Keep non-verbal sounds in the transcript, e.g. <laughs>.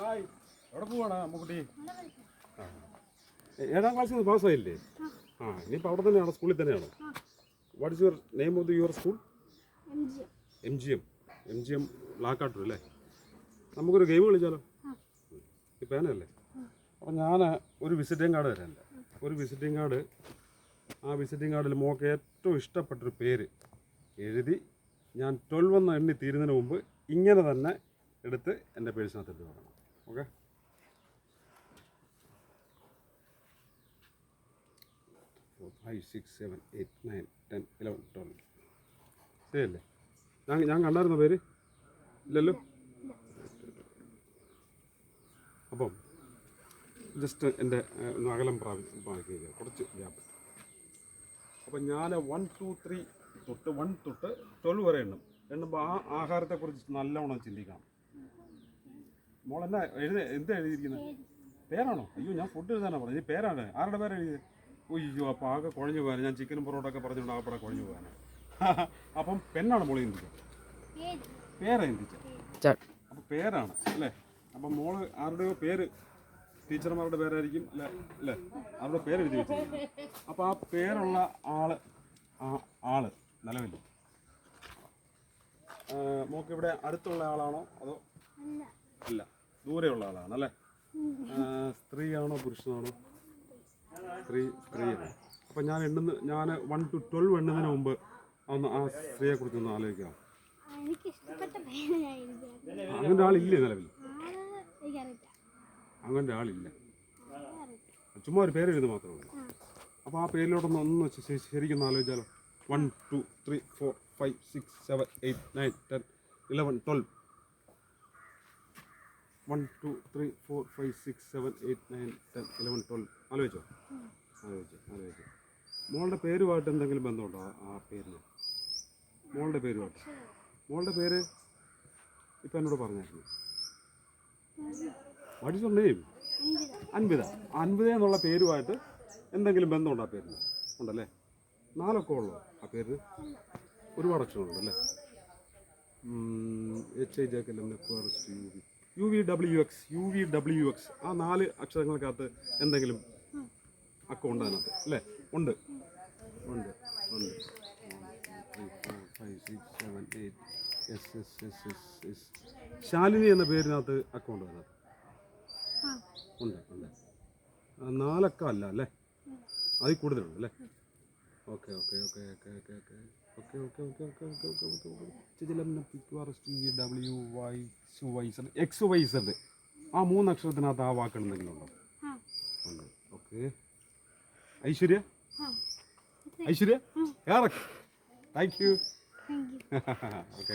Hi. എവിടെ പോവാണ് അമ്മുക്കുട്ടി? ആ. ഏഴാം ക്ലാസ്സിൽ നിന്ന് പാസ്സായില്ലേ? ആ ഇനിയിപ്പോൾ അവിടെ തന്നെയാണോ? സ്കൂളിൽ തന്നെയാണോ? What is your name of the your school M G M M G M Lakkattoor അല്ലേ? നമുക്കൊരു ഗെയിം കളിച്ചാലോ? ഈ പേനല്ലേ അപ്പം ഞാൻ ഒരു വിസിറ്റിംഗ് കാർഡ് തരാനുണ്ട് ഒരു വിസിറ്റിംഗ് കാർഡ് ആ വിസിറ്റിംഗ് കാർഡിൽ മോക്ക് ഏറ്റവും ഇഷ്ടപ്പെട്ടൊരു പേര് എഴുതി ഞാൻ ട്വൽവ് എന്ന് എണ്ണി തീരുന്നതിന് മുമ്പ് ഇങ്ങനെ തന്നെ എടുത്ത് എന്റെ പേഴ്സിനകത്ത് എടുത്ത് വെക്കണം. Okay five six seven eight nine ten eleven twelve ശരിയല്ലേ? ഞാൻ ഞാൻ കണ്ടായിരുന്ന പേര്? ഇല്ലല്ലോ? അപ്പം ജസ്റ്റ് എന്റെ ഒന്ന് അകലം പ്രാപിക്കുക കുറച്ച് ഗ്യാപ്പ്. അപ്പം ഞാൻ വൺ ടു ത്രീ തൊട്ട് വൺ തൊട്ട് ട്വൽവ് വരെ എണ്ണും. എണ്ണുമ്പോൾ ആ ആഹാരത്തെക്കുറിച്ച് നല്ലവണ്ണം ചിന്തിക്കണം. മോൾ എന്നാ എഴുതി എന്താ എഴുതിയിരിക്കുന്നത് പേരാണോ? അയ്യോ ഞാൻ ഫുഡ് എഴുതാനാണ് പറഞ്ഞത്. ഇനി പേരാണ്. ആരുടെ പേര് എഴുതിയത്? അയ്യോ <laughs> അപ്പം ആകെ കുഴഞ്ഞു പോകാൻ ഞാൻ ചിക്കനും പൊറോട്ട ഒക്കെ പറഞ്ഞുകൊണ്ട് ആകപ്പെടെ കുഴഞ്ഞു പോകാനാണ് അപ്പം പെണ്ണാണ് മോളി ചിന്തിച്ചത് പേരാ ചിന്തിച്ചത് അപ്പം പേരാണ് അല്ലേ? അപ്പം മോൾ ആരുടെയോ പേര്? ടീച്ചർമാരുടെ പേരായിരിക്കും അല്ലേ? അല്ലേ? അവരുടെ പേര് എഴുതി വെച്ചു അപ്പോൾ ആ പേരുള്ള ആൾ ആ ആൾ നിലവിൽ മോക്ക് ഇവിടെ അടുത്തുള്ള ആളാണോ അതോ ദൂരെയുള്ള ആളാണ് അല്ലേ? സ്ത്രീയാണോ പുരുഷനാണോ? സ്ത്രീ സ്ത്രീയാണ്. അപ്പം ഞാൻ എണ്ണുന്ന ഞാൻ വൺ ടു ട്വൽവ് എണ്ണുന്നതിന് മുമ്പ് ഒന്ന് ആ സ്ത്രീയെ ആലോചിക്കാം പേര് ഞാൻ എഴുതിയത് അങ്ങനെ ആളില്ലേ നിലവിൽ? അങ്ങനെ ആളില്ല. ചുമ്മാ ഒരു പേരെഴുതി മാത്രമേ ഉള്ളൂ. അപ്പോൾ ആ പേരിലോട്ടൊന്ന് ഒന്ന് ശ- ശ- ശരിക്കും ആലോചിച്ചാലോ. One two three four five six seven eight nine ten eleven twelve one two three four five six seven eight nine ten eleven twelve ആലോചിച്ചോ? ആലോചിച്ചു ആലോചിച്ചു. മോളുടെ പേരുമായിട്ട് എന്തെങ്കിലും ബന്ധമുണ്ടോ? ആ- പേരിന്? മോളുടെ പേരുമായിട്ട്. മോളുടെ പേര്? ഇപ്പം എന്നോട് പറഞ്ഞായിരുന്നു. What is your name Anpita Anpita എന്നുള്ള പേരുമായിട്ട് എന്തെങ്കിലും ബന്ധമുണ്ടോ ആ പേരിന്? ഉണ്ടല്ലേ? നാലൊക്കെ ഉള്ളോ ആ പേര് ഒരുപാട് അക്ഷരമുണ്ടല്ലേ H I J L M U V W X U V W X ആ നാല് അക്ഷരങ്ങൾക്കകത്ത് എന്തെങ്കിലും അക്കൗണ്ട് അതിനകത്ത് അല്ലേ? ഉണ്ട്. ഉണ്ട് ഉണ്ട്. ശാലിനി എന്ന പേരിനകത്ത് അക്കൗണ്ട് അതിനകത്ത്. ഉണ്ട് ഉണ്ട്. നാലക്ക അല്ല അല്ലേ? അതിൽ കൂടുതലുണ്ട് അല്ലേ? Okay okay okay okay okay okay okay okay okay okay okay okay okay okay ചിലം P R S T W Y Y Z X Y Z ആ മൂന്ന് അക്ഷരത്തിനകത്ത് ആ വാക്കുകൾ എന്തെങ്കിലും ഉണ്ടോ? ഉണ്ട്. Okay Aishwarya? Aishwarya? Correct thank you thank you okay